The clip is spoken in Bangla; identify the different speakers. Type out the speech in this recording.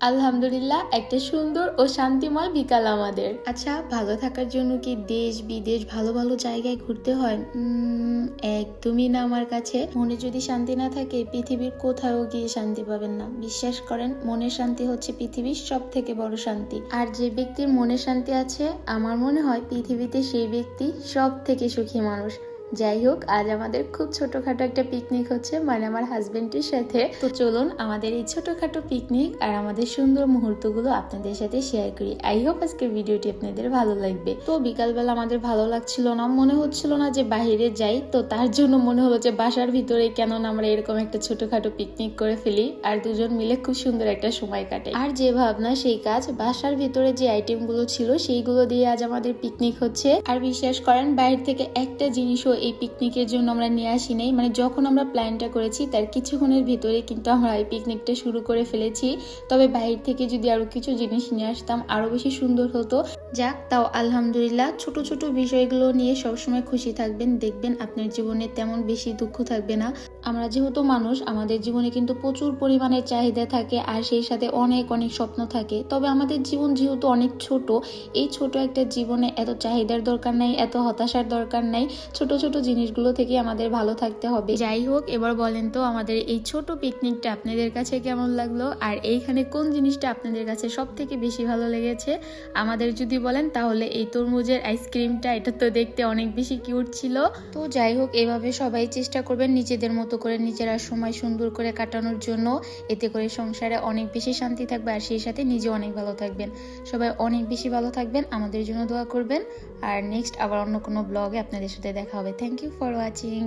Speaker 1: আলহামদুলিল্লাহ, একটা সুন্দর ও শান্তিময় বিকাল আমাদের। আচ্ছা ভালো থাকার জন্য কি দেশ, বিদেশ ভালো ভালো জায়গায় ঘুরতে হয়? একদমই না আমার কাছে। মনে যদি শান্তি না থাকে, পৃথিবীর কোথাও গিয়ে শান্তি পাবেন না। বিশ্বাস করেন, মনের শান্তি হচ্ছে পৃথিবীর সব থেকে বড় শান্তি। আর যে ব্যক্তির মনে শান্তি আছে, আমার মনে হয় পৃথিবীতে সেই ব্যক্তি সব থেকে সুখী মানুষ। যাই হোক, আজ আমাদের খুব ছোটখাটো একটা পিকনিক হচ্ছে মানে আমার হাজবেন্ডের সাথে। তো চলুন, আমাদের এই ছোটখাটো পিকনিক আর আমাদের সুন্দর মুহূর্তগুলো আপনাদের সাথে শেয়ার করি। আই হোপ আজকের ভিডিওটি আপনাদের ভালো লাগবে। তো বিকালবেলা আমাদের ভালো লাগছিল না, মনে হচ্ছিল না যে বাইরে যাই, তো তার জন্য মনে হলো যে বাসার ভিতরে কেন আমরা এরকম একটা ছোটখাটো পিকনিক করে ফেলি, আর দুজন মিলে খুব সুন্দর একটা সময় কাটে আর যে ভাবনা, সেই কাজ, বাসার ভিতরে যে আইটেমগুলো ছিল, সেইগুলো দিয়ে আজ আমাদের পিকনিক হচ্ছে। আর বিশ্বাস করেন, বাইরে থেকে একটা জিনিসও এই পিকনিকের জন্য আমরা নিয়ে আসি নাই। মানে যখন আমরা প্ল্যানটা করেছি, তার কিছুক্ষণের ভিতরে কিন্তু আমরা এই পিকনিকটা শুরু করে ফেলেছি। তবে বাইরে থেকে যদি আরও কিছু জিনিস নিয়ে আসতাম আরও বেশি সুন্দর হতো। যাক, তাও আলহামদুলিল্লাহ, ছোট ছোট বিষয়গুলো নিয়ে সবসময় খুশি থাকবেন। দেখবেন আপনার জীবনে তেমন বেশি দুঃখ থাকবে না। আমরা যেহেতু মানুষ, আমাদের জীবনে কিন্তু প্রচুর পরিমাণে চাহিদা থাকে আর সেই সাথে অনেক অনেক স্বপ্ন থাকে। তবে আমাদের জীবন যেহেতু অনেক ছোট, এই ছোট একটা জীবনে এত চাহিদার দরকার নাই, এত হতাশার দরকার নাই, ছোট ছোট জিনিসগুলো থেকে আমাদের ভালো থাকতে হবে। যাই হোক, এবার বলেন তো আমাদের এই ছোট পিকনিকটা আপনাদের কাছে কেমন লাগল? আর এইখানে কোন জিনিসটা আপনাদের কাছে সব থেকে বেশি ভালো লেগেছে? আমাদের যদি বলেন, তাহলে এই তরমুজের আইসক্রিমটা এটা তো দেখতে অনেক বেশি কিউট ছিল। তো যাই হোক, এভাবে সবাই চেষ্টা করবেন নিজেদের মতো করে নিজেরা সময় সুন্দর করে কাটানোর জন্য এতে করে সংসারে অনেক বেশি শান্তি থাকবে আর সেই সাথে নিজে অনেক ভালো থাকবেন। সবাই অনেক বেশি ভালো থাকবেন, আমাদের জন্য দোয়া করবেন। আর নেক্সট আবার অন্য কোনো ব্লগে আপনাদের সাথে দেখা হবে। Thank you for watching